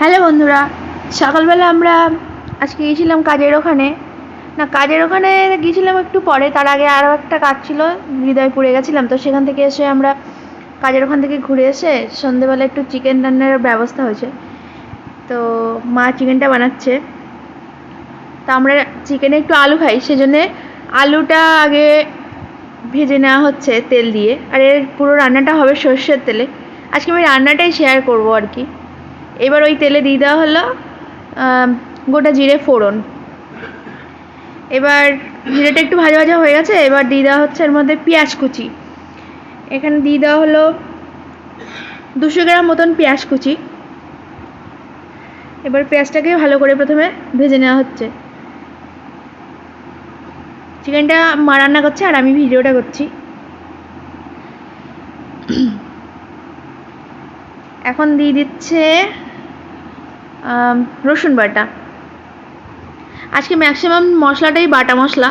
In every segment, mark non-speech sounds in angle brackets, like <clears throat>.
Hello বন্ধুরা, সকালবেলা আমরা আজকে গিয়েছিলাম কাজের ওখানে। না, কাজের ওখানে গিয়েছিলাম একটু পরে, তার আগে আরও একটা কাজ ছিল হৃদয় হৃদয়পুরে গেছিলাম। তো সেখান থেকে এসে আমরা কাজের ওখান থেকে ঘুরে এসে সন্ধেবেলা একটু চিকেন রান্নার ব্যবস্থা হয়েছে। তো মা চিকেনটা বানাচ্ছে। তো আমরা চিকেনে একটু আলু খাই, সেজন্যে আলুটা আগে ভেজে নেওয়া হচ্ছে তেল দিয়ে। আর এর পুরো রান্নাটা হবে সর্ষের তেলে। আজকে আমি রান্নাটাই শেয়ার করব আর কি। এবার ওই তেলে দিয়ে দেওয়া হলো গোটা জিরে ফোড়ন। এবার জিরেটা একটু ভাজা ভাজা হয়ে গেছে, এবার দিয়ে দেওয়া হচ্ছে এর মধ্যে পেঁয়াজ কুচি। এখানে দিয়ে দেওয়া হলো দুশো গ্রাম মতন পেঁয়াজ কুচি। এবার পেঁয়াজটাকে ভালো করে প্রথমে ভেজে নেওয়া হচ্ছে। চিকেনটা মা রান্না করছে আর আমি ভিডিওটা করছি। এখন দিয়ে দিচ্ছে রসুন বাটা। আজকে ম্যাক্সিমাম মশলাটাই বাটা মশলা।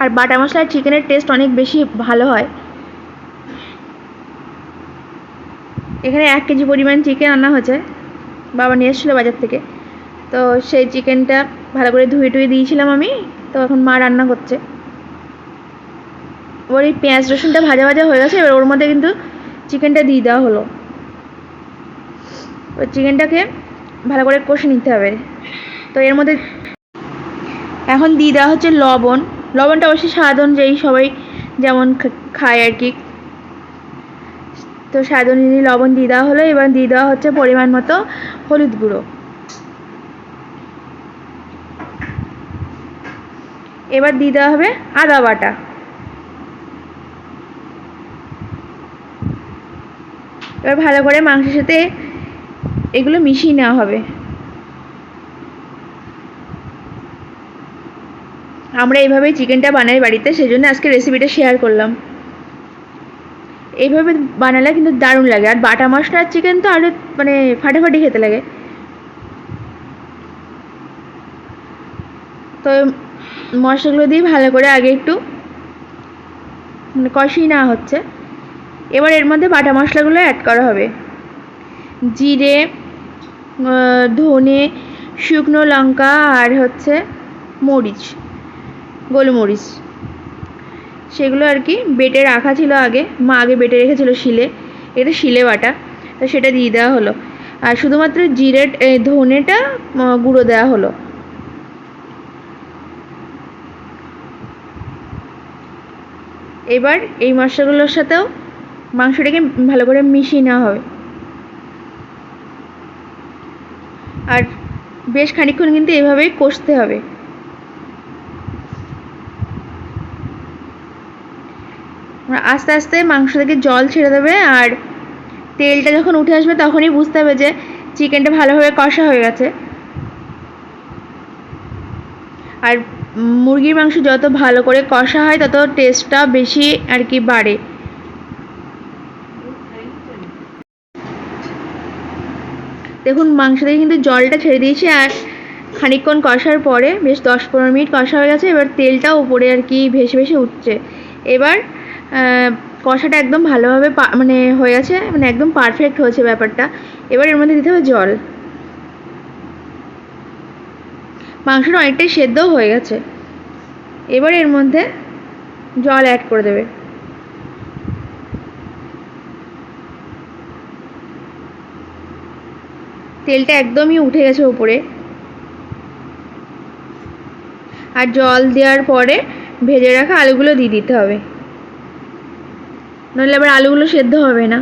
আর বাটা মশলার চিকেনের টেস্ট অনেক বেশি ভালো হয়। এখানে এক কেজি পরিমাণ চিকেন আনা হয়েছে। বাবা নিয়ে এসেছিল বাজার থেকে। তো সেই চিকেনটা ভালো করে ধুয়ে টুয়ে দিয়েছিলাম আমি। তো এখন মা রান্না করছে। এবার এই পেঁয়াজ রসুনটা ভাজা ভাজা হয়ে গেছে। এবার ওর মধ্যে কিন্তু চিকেনটা দিয়ে দেওয়া হলো। ওই চিকেনটাকে ভালো করে কষে নিতে হবে। তো এর মধ্যে এখন দিয়ে দেওয়া হচ্ছে লবণ। লবণটা অবশ্যই স্বাদ অনুযায়ী সবাই যেমন খায় আর কি। তো স্বাদ অনুযায়ী লবণ দিয়ে দেওয়া হলো। এবার দিয়ে দেওয়া হচ্ছে পরিমাণ মতো হলুদ গুঁড়ো। এবার দিয়ে দেওয়া হবে আদা বাটা। এবার ভালো করে মাংসের সাথে এগুলো মিশিয়ে নেওয়া হবে। আমরা এইভাবেই চিকেনটা বানাই বাড়িতে, সেজন্য আজকে রেসিপিটা শেয়ার করলাম। এইভাবে বানালে কিন্তু দারুণ লাগে। আর বাটা মশলার চিকেন তো আরও মানে ফাটাফাটি খেতে লাগে। তো মশলাগুলো দিয়ে ভালো করে আগে একটু মানে কষিয়ে নেওয়া হচ্ছে। এবার এর মধ্যে বাটা মশলাগুলো অ্যাড করা হবে। জিরে ধনে, শুকনো লঙ্কা আর হচ্ছে মরিচ, গোলমরিচ। সেগুলো আর কি বেটে রাখা ছিল আগে, মা আগে বেটে রেখেছিল শিলে, এটা শিলে বাটা, তো সেটা দিয়ে দেওয়া হলো। আর শুধুমাত্র জিরে ধনেটা গুঁড়ো দেওয়া হলো। এবার এই মশলাগুলোর সাথেও মাংসটাকে ভালো করে মিশিয়ে নেওয়া হবে। আর বেশ খানিকক্ষণ কিন্তু এভাবেই কষতে হবে। আস্তে আস্তে মাংস থেকে জল ছেড়ে দেবে আর তেলটা যখন উঠে আসবে তখনই বুঝতে হবে যে চিকেনটা ভালোভাবে কষা হয়ে গেছে। আর মুরগির মাংস যত ভালো করে কষা হয়, তত টেস্টটা বেশি আর কি বাড়ে। দেখুন মাংস থেকে কিন্তু জলটা ছেড়ে দিয়েছি আর খানিকক্ষণ কষার পরে বেশ দশ পনেরো মিনিট কষা হয়ে গেছে, এবার তেলটা উপরে আর কি ভেসে ভেসে উঠছে। এবার কষাটা একদম ভালোভাবে মানে হয়ে গেছে মানে একদম পারফেক্ট হয়েছে ব্যাপারটা। এবার এর মধ্যে দিতে হবে জল। মাংসটা অনেকটাই সেদ্ধও হয়ে গেছে। এবার এর মধ্যে জল অ্যাড করে দেবে। তেলটা একদমই উঠে গেছে উপরে আর জল দেওয়ার পরে ভেজে রাখা আলুগুলো দিয়ে দিতে হবে। নইলে আবার আলুগুলো সেদ্ধ হবে না।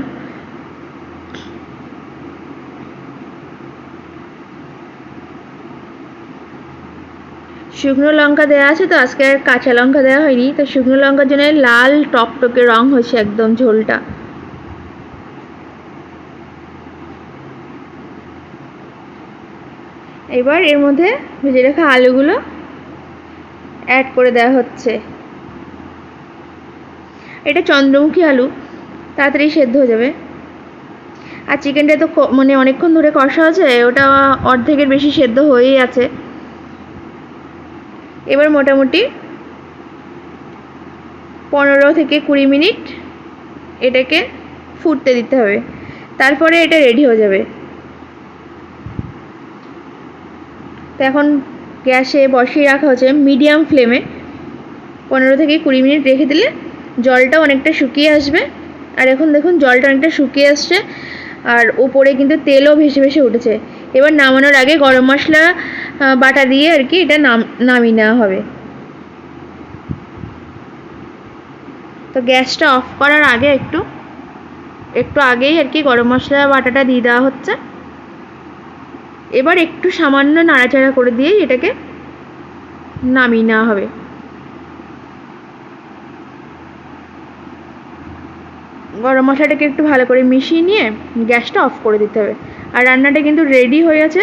শুকনো লঙ্কা দেওয়া আছে তো, আজকে আর কাঁচা লঙ্কা দেওয়া হয়নি। তো শুকনো লঙ্কার জন্য লাল টকটকে রং হয়েছে একদম ঝোলটা। এবার এর মধ্যে ভেজে রাখা আলুগুলো অ্যাড করে দেওয়া হচ্ছে। এটা চন্দ্রমুখী আলু, তাড়াতাড়ি সেদ্ধ হয়ে যাবে। আর চিকেনটা তো মানে অনেকক্ষণ ধরে কষা আছে, ওটা অর্ধেকের বেশি সেদ্ধ হয়েই আছে। এবার মোটামুটি পনেরো থেকে কুড়ি মিনিট এটাকে ফুটতে দিতে হবে। তারপরে এটা রেডি হয়ে যাবে। তো এখন গ্যাসে বসিয়ে রাখা হচ্ছে মিডিয়াম ফ্লেমে। পনেরো থেকে কুড়ি মিনিট রেখে দিলে জলটা অনেকটা শুকিয়ে আসবে। আর এখন দেখুন জলটা অনেকটা শুকিয়ে আসছে আর ওপরে কিন্তু তেলও ভেসে ভেসে উঠেছে। এবার নামানোর আগে গরম মশলা বাটা দিয়ে আর কি এটা নাম, নামিয়ে নেওয়া হবে। তো গ্যাসটা অফ করার আগে একটু একটু আগেই আর কি গরম মশলা বাটাটা দিয়ে দেওয়া হচ্ছে। এবার একটু সামান্য নাড়াচাড়া করে দিয়েই এটাকে নামিয়ে নেওয়া হবে। গরম মশলাটাকে একটু ভালো করে মিশিয়ে নিয়ে গ্যাসটা অফ করে দিতে হবে। আর রান্নাটা কিন্তু রেডি হয়ে গেছে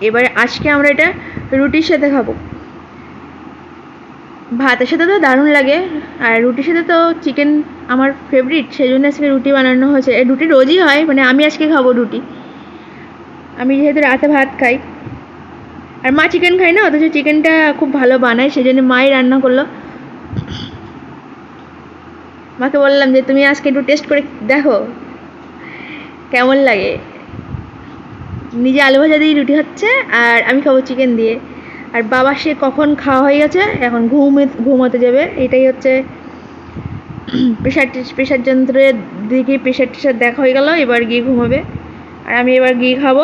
এবারে আজকে আমরা এটা রুটির সাথে খাব। ভাতের সাথে তো দারুণ লাগে। আর রুটির সাথে তো চিকেন আমার ফেভারিট সেই জন্য আজকে রুটি বানানো হয়েছে। রুটি রোজই হয় মানে আমি আজকে খাব রুটি। আমি যেহেতু রাতে ভাত খাই। আর মা চিকেন খায় না, অথচ চিকেনটা খুব ভালো বানায় সেই জন্য মাই রান্না করল। মাকে বললাম যে, তুমি আজকে একটু টেস্ট করে দেখো, কেমন লাগে? নিজে আলু ভাজা দিয়ে রুটি হচ্ছে, আর আমি খাব চিকেন দিয়ে। আর বাবা, সে কখন খাওয়া হয়ে গেছে, এখন ঘুমে, ঘুমাতে যাবে। এটাই হচ্ছে <clears throat> প্রেশার প্রেশার যন্ত্রের দিকে প্রেশার টেশার দেখা হয়ে গেল, এবার গিয়ে ঘুমাবে। আর আমি এবার গিয়ে খাব।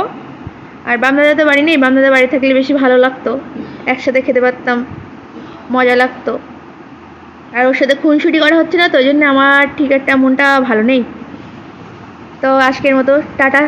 আর বামদাদা তো বাড়ি নেই বামদাদা বাড়ি থাকলে বেশি ভালো লাগতো। একসাথে খেতে পারতাম, মজা লাগতো। আর ওর সাথে খুনসুটি করা হচ্ছে না, তো ওই জন্য আমার ঠিক একটা মনটা ভালো নেই। তো আজকের মতো, টাটা।